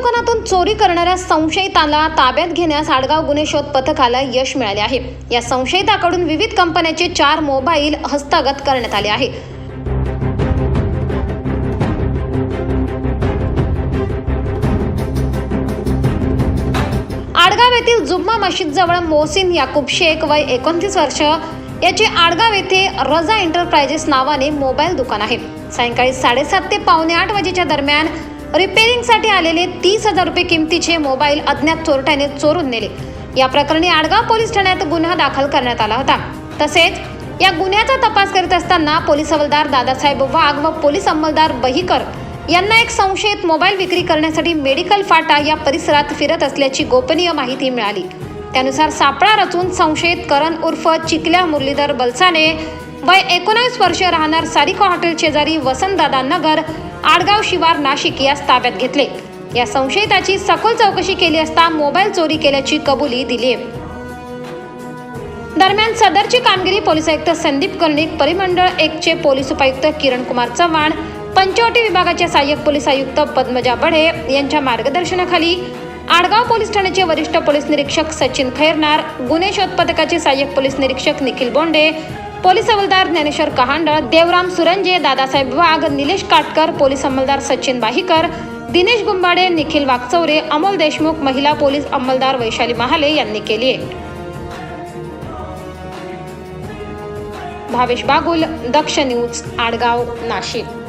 दुकानातून चोरी करणाऱ्या संशयिताला ताब्यात घेण्यास आडगाव गुन्हे शोध पथकाला यश मिळाले आहे. या संशयिताकडून विविध कंपन्यांचे चार मोबाईल हस्तगत करण्यात आले आहे. आडगाव येथील जुम्मा मशीदजवळ मोहसिन याकूब शेख वय एकोणतीस वर्ष याचे आडगाव येथे रजा एंटरप्राइजेस नावाने मोबाईल दुकान आहे. सायंकाळी साडेसात ते पावणे आठ वाजेच्या दरम्यान रिपेअरिंगसाठी आलेले तीस हजार रुपये किमतीचे मोबाईल अज्ञात चोरट्याने चोरून नेले. या प्रकरणी आडगाव पोलीस ठाण्यात गुन्हा दाखल करण्यात आला होता. तसेच या गुन्ह्याचा तपास करीत असताना पोलीस हवालदार दादासाहेब वाघ व पोलीस अंमलदार बहीकर यांना एक संशयित मोबाईल विक्री करण्यासाठी मेडिकल फाटा या परिसरात फिरत असल्याची गोपनीय माहिती मिळाली. त्यानुसार सापळा रचून संशयित करण उर्फ चिकल्या मुरलीधर बलसाने वय एकोणावीस वर्ष राहणार सारिका हॉटेल शेजारी वसंतदादा नगर आडगाव शिवार नाशिक यास ताब्यात घेतले. या संशयिताची सखोल चौकशी केली असता मोबाईल चोरी केल्याची कबुली दिली आहे. दरम्यान सदरची कामगिरी पोलीस आयुक्त संदीप कर्णिक परिमंडळ एकचे पोलीस उपायुक्त किरण कुमार चव्हाण पंचवटी विभागाचे सहाय्यक पोलीस आयुक्त पद्मजा बढे यांच्या मार्गदर्शनाखाली आडगाव पोलीस ठाण्याचे वरिष्ठ पोलीस निरीक्षक सचिन खैरनार गुन्हे शोध पथकाचे सहाय्यक पोलीस निरीक्षक निखिल बोंडे पोलीस हवालदार ज्ञानेश्वर कहांडळ देवराम सुरंजे दादासाहेब वाघ निलेश काटकर पोलीस अंमलदार सचिन बाहिकर दिनेश गुंबाडे निखिल वागचौरे अमोल देशमुख महिला पोलीस अंमलदार वैशाली महाले यांनी केली आहे. भावेश बागुल दक्ष न्यूज आडगाव नाशिक.